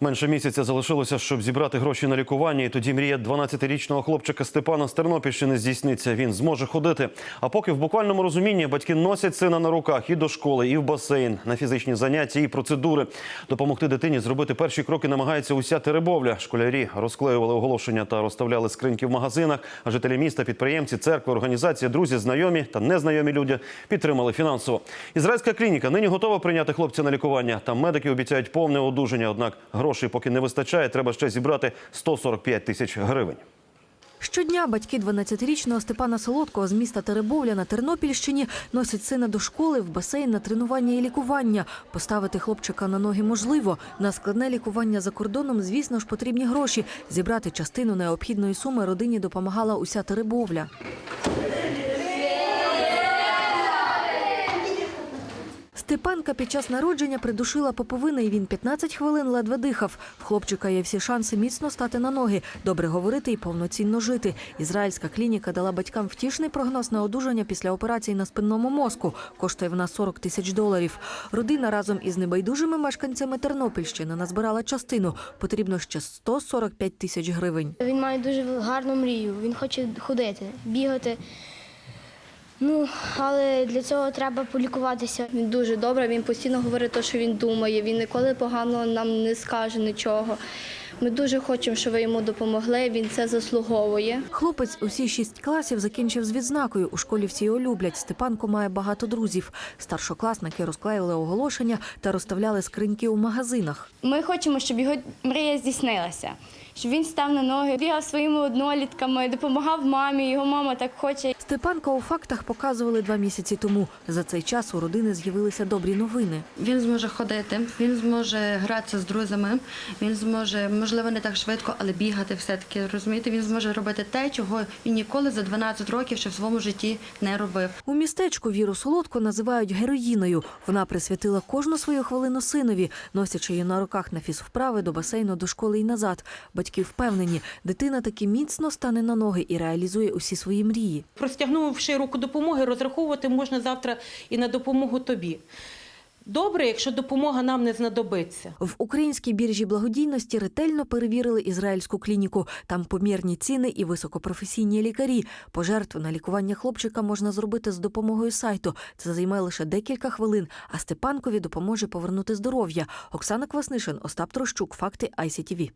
Менше місяця залишилося, щоб зібрати гроші на лікування. І тоді мрія 12-річного хлопчика Степана з Тернопільщини здійсниться. Він зможе ходити. А поки в буквальному розумінні батьки носять сина на руках і до школи, і в басейн, на фізичні заняття і процедури. Допомогти дитині зробити перші кроки намагається уся Теребовля. Школярі розклеювали оголошення та розставляли скриньки в магазинах. А жителі міста, підприємці, церкви, організації, друзі, знайомі та незнайомі люди підтримали фінансово. Ізраїльська клініка нині готова прийняти хлопця на лікування. Там медики обіцяють повне одужання. Однак грошей поки не вистачає. Треба ще зібрати 145 тисяч гривень. Щодня батьки 12-річного Степана Солодкого з міста Теребовля на Тернопільщині носять сина до школи, в басейн на тренування і лікування. Поставити хлопчика на ноги можливо. На складне лікування за кордоном, звісно ж, потрібні гроші. Зібрати частину необхідної суми родині допомагала уся Теребовля. Степанка під час народження придушила поповина, і він 15 хвилин ледве дихав. В хлопчика є всі шанси міцно стати на ноги, добре говорити і повноцінно жити. Ізраїльська клініка дала батькам втішний прогноз на одужання після операції на спинному мозку. Коштує вона 40 тисяч доларів. Родина разом із небайдужими мешканцями Тернопільщини назбирала частину. Потрібно ще 145 тисяч гривень. Він має дуже гарну мрію. Він хоче ходити, бігати. Ну, але для цього треба полікуватися. Він дуже добрий, він постійно говорить те, що він думає. Він ніколи погано нам не скаже нічого. Ми дуже хочемо, щоб ви йому допомогли. Він це заслуговує. Хлопець усі шість класів закінчив з відзнакою. У школі всі його люблять. Степанко має багато друзів. Старшокласники розклеїли оголошення та розставляли скриньки у магазинах. Ми хочемо, щоб його мрія здійснилася, щоб він став на ноги, бігав своїми однолітками, допомагав мамі. Його мама так хоче. Степанка у фактах показували два місяці тому. За цей час у родини з'явилися добрі новини. Він зможе ходити, він зможе гратися з друзями, він зможе, можливо, не так швидко, але бігати все-таки. Розумієте, він зможе робити те, чого він ніколи за 12 років ще в своєму житті не робив. У містечку Віру Солодко називають героїною. Вона присвятила кожну свою хвилину синові, носячи її на руках на фізвправи до басейну, до школи і назад. Батьки впевнені, дитина таки міцно стане на ноги і реалізує усі свої мрії. Простягнувши руку допомоги, розраховувати можна завтра і на допомогу тобі. Добре, якщо допомога нам не знадобиться. В українській біржі благодійності ретельно перевірили ізраїльську клініку. Там помірні ціни і високопрофесійні лікарі. Пожертву на лікування хлопчика можна зробити з допомогою сайту. Це займе лише декілька хвилин. А Степанкові допоможе повернути здоров'я. Оксана Кваснишин, Остап Трощук. Факти ICTV.